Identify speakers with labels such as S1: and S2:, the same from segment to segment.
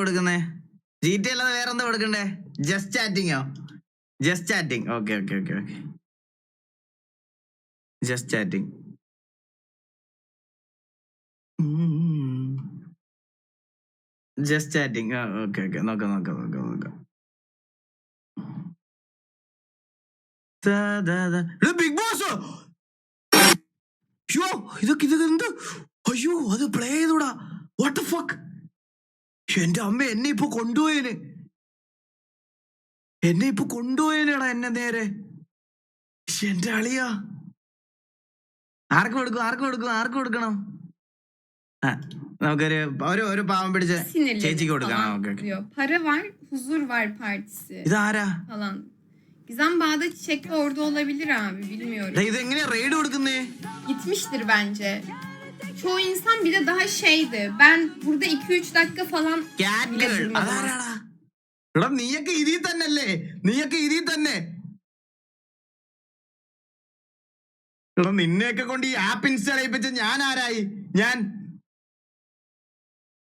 S1: കൊടുക്കുന്നേ? G T അല്ലാതെ വേറെ എന്താ കൊടുക്കണ്ടേ just ചാറ്റിങ്ങോ just chatting okay okay okay okay just chatting just chatting okay okay നോക്ക നോക്കാം നോക്കാം നോക്കാം. ബിഗ് ബോസ് ഇതൊക്കെ ഇതൊക്കെ എന്ത്? അയ്യോ അത് പ്ലേ ചെയ്തൂടാ. വാട്ട് ഫക്ക് എന്റെ അമ്മ എന്നെ ഇപ്പൊ കൊണ്ടുപോയേന് എന്നെ ഇപ്പൊ കൊണ്ടുപോയേനേടാ എന്നെ നേരെ ശ്ശെ, എന്റെ അളിയാ ആർക്ക് കൊടുക്കും ആർക്ക് കൊടുക്കും ആർക്ക് കൊടുക്കണം ആ നമുക്കൊരു ഒരു ഒരു പാവം പിടിച്ച
S2: Sinirlerim
S1: ചേച്ചിക്ക് കൊടുക്കണം
S2: falan
S1: okay okay
S2: diyor. Para var, huzur var partisi
S1: ഇതാരാ
S2: falan. Gizem Bağda Çiçek de orada olabilir abi bilmiyorum.
S1: ദേ, ഇത് എങ്ങനെയാ റെയ്ഡ് കൊടുക്കുന്നേ
S2: Gitmiştir bence. Çoğu insan bir de daha şeydi. Ben burada 2-3 dakika falan bile durmadım.
S1: എടാ നീയൊക്കെ ഇതിൽ തന്നെ അല്ലേ നീയൊക്കെ ഇതിൽ തന്നെ എടാ നിന്നെയൊക്കെ കൊണ്ട് ഈ ആപ്പ് ഇൻസ്റ്റാൾ ചെയ്യിപ്പിച്ച ഞാൻ. ആരായി ഞാൻ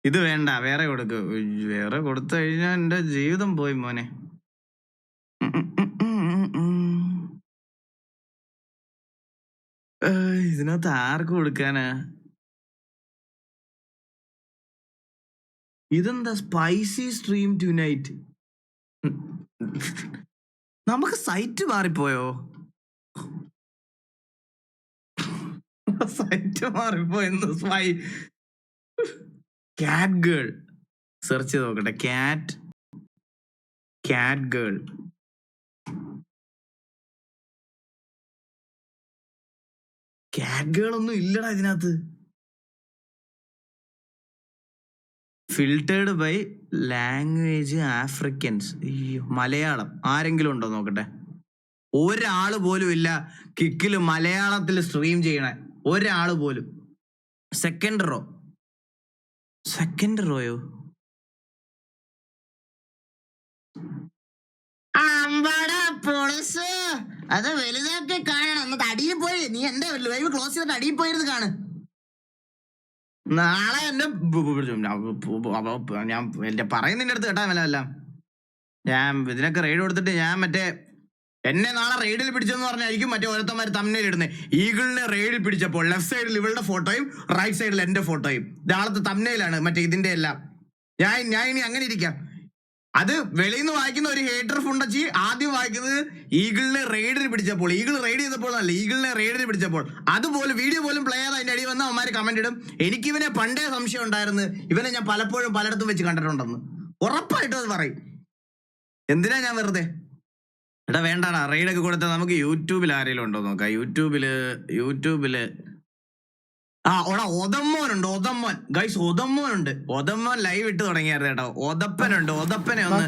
S1: ഇത് വേണ്ട വേറെ കൊടുക്ക്. വേറെ കൊടുത്തു കഴിഞ്ഞാൽ എന്റെ ജീവിതം പോയി മോനെ. ഇതിനകത്ത് ആർക്ക് കൊടുക്കാനാ? ഇതെന്താ സ്പൈസി സ്ട്രീം ടു നൈറ്റ് നമുക്ക് സൈറ്റ് മാറിപ്പോയോ? സൈറ്റ് മാറിപ്പോയെന്ന് സ്പൈ ക്യാറ്റ് ഗേൾ സെർച്ച് ചെയ്ത് നോക്കട്ടെ. Cat cat girl cat girl ഒന്നും ഇല്ലടാ ഇതിനകത്ത്. Filtered by language Afrikaans Malayalam. ആരെങ്കിലും ഉണ്ടോ നോക്കട്ടെ? ഒരാൾ പോലും ഇല്ല കിക്കിൽ മലയാളത്തിൽ സ്ട്രീം ചെയ്യണേ. ഒരാൾ പോലും. സെക്കൻഡ് റോ സെക്കൻഡ് റോയോ അത് വലുതാക്കി കാണണം. അടിയിൽ പോയി. നീ എന്റെ ലൈവ് ക്ലോസ് ചെയ്തിട്ട് അടിയിൽ പോയിരുന്നു കാണ്. നാളെ എന്നെ ഞാൻ എന്റെ പറയുന്നതിന്റെ അടുത്ത് കേട്ടാ വില എല്ലാം ഞാൻ ഇതിനൊക്കെ റെയ്ഡ് കൊടുത്തിട്ട് ഞാൻ മറ്റേ എന്നെ നാളെ റെയ്ഡിൽ പിടിച്ചെന്ന് പറഞ്ഞായിരിക്കും മറ്റേ ഓരോരുത്തന്മാർ തമ്മിൽ ഇടുന്നത് ഈഗിളിനെ റെയ്ഡിൽ പിടിച്ചപ്പോൾ ലെഫ്റ്റ് സൈഡിൽ ഇവളുടെ ഫോട്ടോയും റൈറ്റ് സൈഡിൽ എന്റെ ഫോട്ടോയും നാളത്തെ തമ്മിലാണ് മറ്റേ ഇതിന്റെ എല്ലാം. ഞാൻ ഞാൻ ഇനി അങ്ങനെ ഇരിക്കാം. അത് വെളിയിൽ നിന്ന് വായിക്കുന്ന ഒരു ഹേറ്റർ ഫുണ്ടച്ചി ആദ്യം വായിക്കുന്നത് ഈഗിളിനെ റെയ്ഡിന് പിടിച്ചപ്പോൾ. ഈഗിൾ റെയ്ഡ് ചെയ്തപ്പോൾ അല്ല ഈഗിളിനെ റെയ്ഡിന് പിടിച്ചപ്പോൾ. അതുപോലെ വീഡിയോ പോലും പ്ലേ ചെയ്ത് അതിന്റെ അടി വന്ന് അവന്മാർ കമന്റ് ഇടും. എനിക്ക് ഇവനെ പണ്ടേ സംശയം ഉണ്ടായിരുന്നു. ഇവനെ ഞാൻ പലപ്പോഴും പലയിടത്തും വെച്ച് കണ്ടിട്ടുണ്ടെന്ന്. ഉറപ്പായിട്ടും അത് പറയും. എന്തിനാ ഞാൻ വെറുതെ? എടാ വേണ്ടാടാ റെയ്ഡൊക്കെ കൊടുത്താൽ നമുക്ക് യൂട്യൂബിൽ ആരെങ്കിലും ഉണ്ടോ നോക്കാം. യൂട്യൂബിൽ യൂട്യൂബിൽ ആ ഓടാ ഒതമ്മോനുണ്ട് ഒതമ്മോൻ ഗൈസ് ഒതമ്മോനുണ്ട് ഒതമ്മോൻ ലൈവ് ഇട്ട് തുടങ്ങിയായിരുന്നു കേട്ടോ. ഒതപ്പനുണ്ട് ഒതപ്പനെ ഒന്ന്.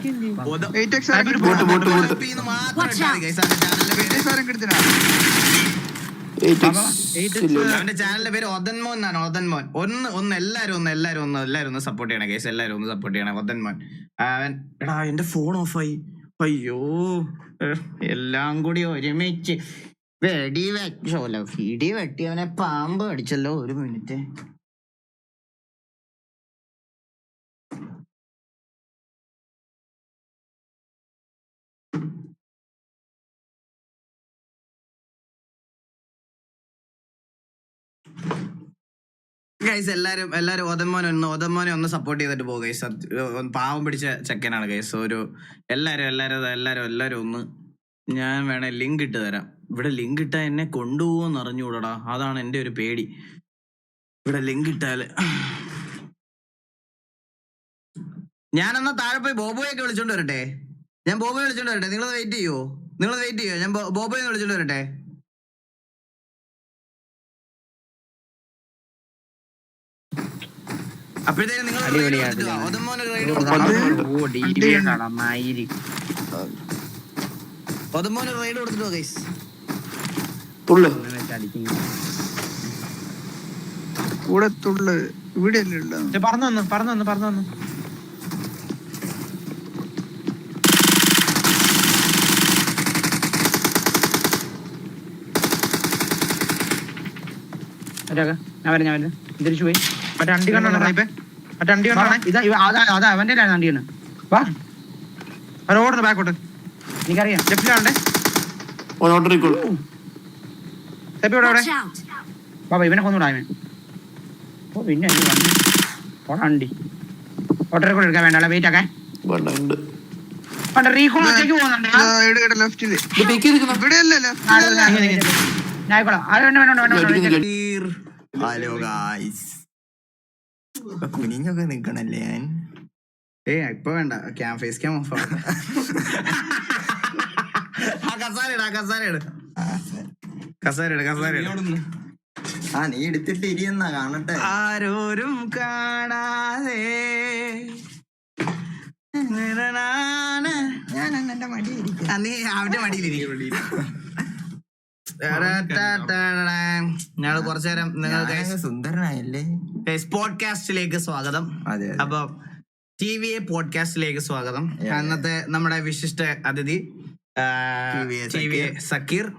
S1: അവന്റെ ചാനലിന്റെ പേര് ഒതന്മോൻ ഒതൻമോൻ എന്നാണ് ഒതൻമോൻ ഒന്ന് ഒന്ന് എല്ലാരും ഒന്ന് എല്ലാരും ഒന്ന് എല്ലാരും ഒന്ന് സപ്പോർട്ട് ചെയ്യണം കേസ് എല്ലാരും ഒന്ന് സപ്പോർട്ട് ചെയ്യണം ഒതൻമോൻ അവൻ എടാ എന്റെ ഫോൺ ഓഫായി അയ്യോ എല്ലാം കൂടി ഒരുമിച്ച്. വെടി വെച്ചോലോ ഇടി വെട്ടിയവനെ പാമ്പ് അടിച്ചല്ലോ ഒരു മിനിറ്റ്. ഗൈസ് എല്ലാരും എല്ലാരും ഓതമ്മോനെ ഒന്ന് ഓതമ്മോനെ ഒന്ന് സപ്പോർട്ട് ചെയ്തിട്ട് പോകും ഗൈസ് പാവം പിടിച്ച ചെക്കനാണ് ഗൈസ് ഒരു എല്ലാരും എല്ലാരും എല്ലാരും എല്ലാരും ഒന്ന് ഞാൻ വേണേ ലിങ്ക് ഇട്ട് തരാം. ഇവിടെ ലിങ്ക് ഇട്ടാ എന്നെ കൊണ്ടുപോകുമെന്ന് അറിഞ്ഞുകൂടടാ. അതാണ് എന്റെ ഒരു പേടി. ഇവിടെ ലിങ്ക് ഇട്ടാൽ. ഞാനെന്നാ താഴെ പോയി ബോബോയൊക്കെ വിളിച്ചോണ്ട് വരട്ടെ? ഞാൻ ബോബോയെ വിളിച്ചോണ്ട് വരട്ടെ? നിങ്ങൾ വെയിറ്റ് ചെയ്യോ? നിങ്ങൾ വെയിറ്റ് ചെയ്യോ? ഞാൻ ബോബോയെ വിളിച്ചോണ്ട് വരട്ടെ? അപ്പോഴത്തേക്കും നിങ്ങൾ റൈഡ് കൊടുത്തിട്ടോ ഗൈസ്
S3: കൂടെ തുള്ള് ഇവിടെ അല്ലേ ഉള്ളത്
S4: പറഞ്ഞു വന്നു പറഞ്ഞു വന്നു പറഞ്ഞു വന്നു. ഞാൻ വരാം ഞാൻ വരാം. തിരിച്ചു പോയി മറ്റേ അണ്ടി കണ്ടാണ് മറ്റേ ഇതാ ഇവ- അതാ അതാ അണ്ടിയാണ് വാ. ബാക്കോട്ട് എനിക്കറിയാം.
S1: ഓട്ടോറിക്കോളൂ
S4: സെപ്പി ഇവിടെ
S5: Watch
S4: ബാബ ഇവനെ കൊന്നുകൂടാ ഇവൻ. ഓ പിന്നെ എന്ത് വണ്ടി ഓടാ വണ്ടി. കൂടെ എടുക്കാൻ വേണ്ട വെയിറ്റ് ആക്കാൻ. പണ്ട് റീകോൺ ഒറ്റയ്ക്ക് പോകുന്നുണ്ട്
S1: ഹലോ ഗായ്സ് കുനിഞ്ഞൊക്കെ നിക്കണല്ലേ ഞാൻ?
S6: ഏ ഇപ്പൊ വേണ്ട. ക്യാം ഫേസ് ക്യാം ഓഫ്
S1: ആ കസാര ഇട് ആ കസാര ഇട് കസാര കസാര
S7: ആ നീ എടുത്തിട്ട് ഇരിയെന്നാ കാണട്ടെ.
S1: ആരോരും കാണാതെ
S7: ഞാൻ കൊറച്ചു മടി ഇരിക്കും
S1: ആ, നീ അവന്റെ മടിയിലിരിക്കും. ഞങ്ങൾ കുറച്ചു നേരം നിങ്ങൾക്ക്
S7: സുന്ദരനായല്ലേ?
S1: പോഡ്കാസ്റ്റിലേക്ക് സ്വാഗതം. അപ്പൊ ടി വി എ പോഡ്കാസ്റ്റിലേക്ക് സ്വാഗതം. അന്നത്തെ നമ്മുടെ വിശിഷ്ട അതിഥി ആ, ടി വി എ സക്കീർ.